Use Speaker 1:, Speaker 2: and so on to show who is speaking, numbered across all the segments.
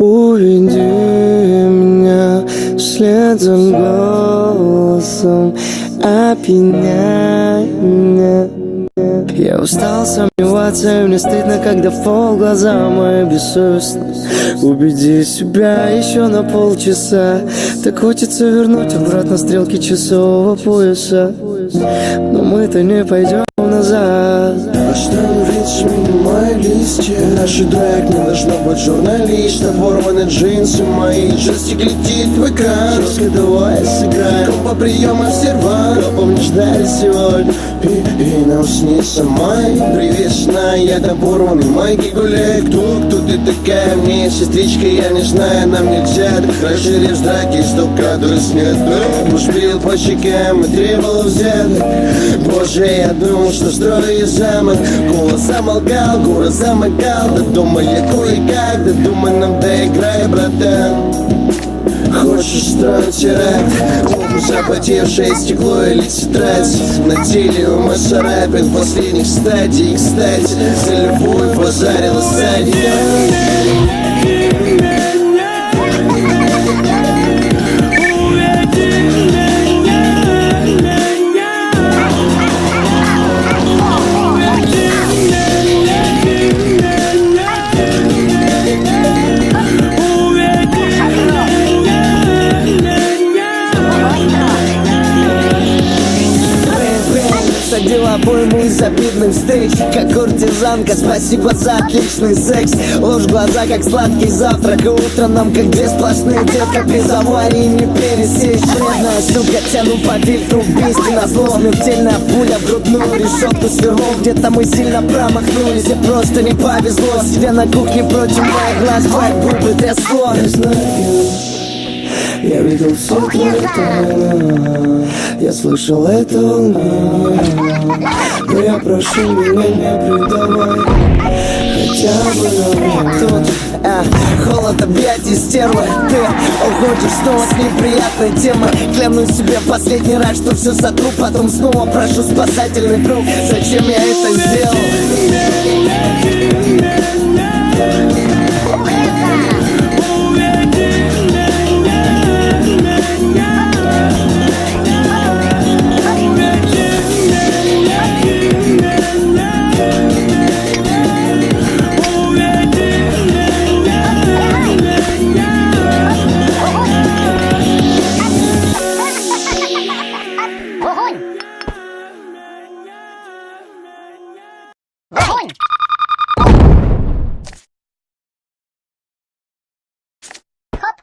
Speaker 1: Уведи меня вслед за голосом Опьяняй меня я устал сомневаться, и мне стыдно, когда в пол глаза мои бессовестны. Убеди себя еще на полчаса. Так хочется вернуть обратно стрелки часового пояса. Но мы-то не пойдем назад.
Speaker 2: Мои листья Наш трек не должно быть журналиста Порваны джинсы мои Джастик летит в экран Жестко давай сыграем По приемам сервант Копов не ждали сегодня и, и нам снится май Привесная, там порванный майки гуляй Кто, кто ты такая мне, сестричка, я не знаю Нам нельзя так расширив драки Стоп кадры снят Муж по щекам и требовал взяток Боже, я думал, что строю замок. Голос замолкал, город замыкал дома, яку і як, думай нам де играй, братан Хочешь строить рад, запотевшее стекло или тетрадь На теле у Машарапин в последних стадий Кстати, за любовь базарила
Speaker 1: стадия обойму из обидных встреч. Как куртизанка, спасибо за отличный секс. Ложь глаза, как сладкий завтрак. И утро нам, как две сплошные детка Без аварии не пересечь. Вредная сука, тяну по фильтру Бести на зло. Смертельная пуля в грудную решетку сверлов Где-то мы сильно промахнулись И просто не повезло. Себе на кухне против моих глаз Твои губы трясло
Speaker 2: Я видел все тайны Я слышал это Но я прошу меня не предавай. Хотя бы
Speaker 1: Тут, а, холод объятий стервы Ты уходишь снова с неприятной темой Клянусь себе последний раз, что все сотру. Потом снова прошу спасательный круг. Зачем я это сделал?
Speaker 3: Огонь! Хоп!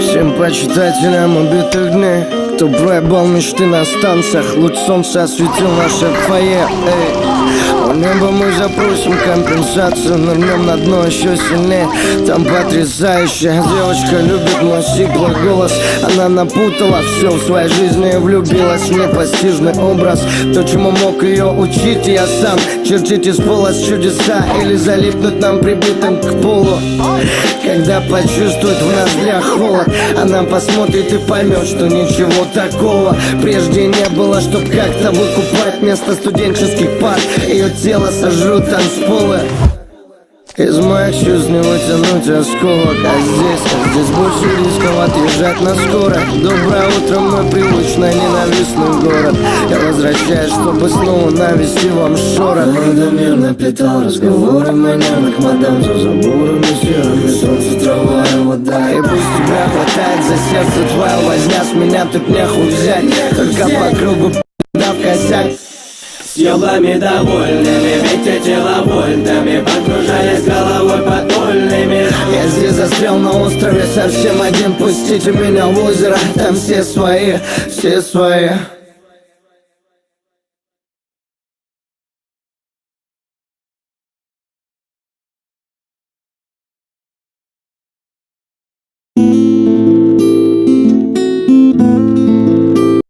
Speaker 1: Всем почитателям убитых дней Кто проебал мечты на станциях Луч солнца осветил наше фойе Эй. У неба мы запросим компенсацию Нырнем на дно еще сильнее. Там потрясающая девочка Любит мой сиплый голос. Она напутала все в своей жизни Влюбилась в непостижный образ. То, чему мог ее учить я сам. Чертить из пола с чудеса Или залипнуть нам прибитым к полу. Когда почувствует в ноздрях холод Она посмотрит и поймет, что ничего такого Прежде не было, чтоб как-то выкупать Место студенческих пар. Ее тело сожрут танцполы из моих чувств не вытянуть осколок А здесь, а здесь больше рисков отъезжать на скоро Доброе утро, мой привычный ненавистный город. Я возвращаюсь, чтобы снова навести вам шорох.
Speaker 2: Надо мир наплетал разговоры манерных мадам За заборами серыми солнце, трава и вода
Speaker 1: И пусть тебя хватает за сердце твое. Возня с меня тут нехуй взять. Только по кругу да в косяк
Speaker 4: С елами довольными, ведь эти вольтами Погружаясь головой подпольными.
Speaker 1: Я здесь застрял на острове совсем один. Пустите меня в озеро, там все свои, все свои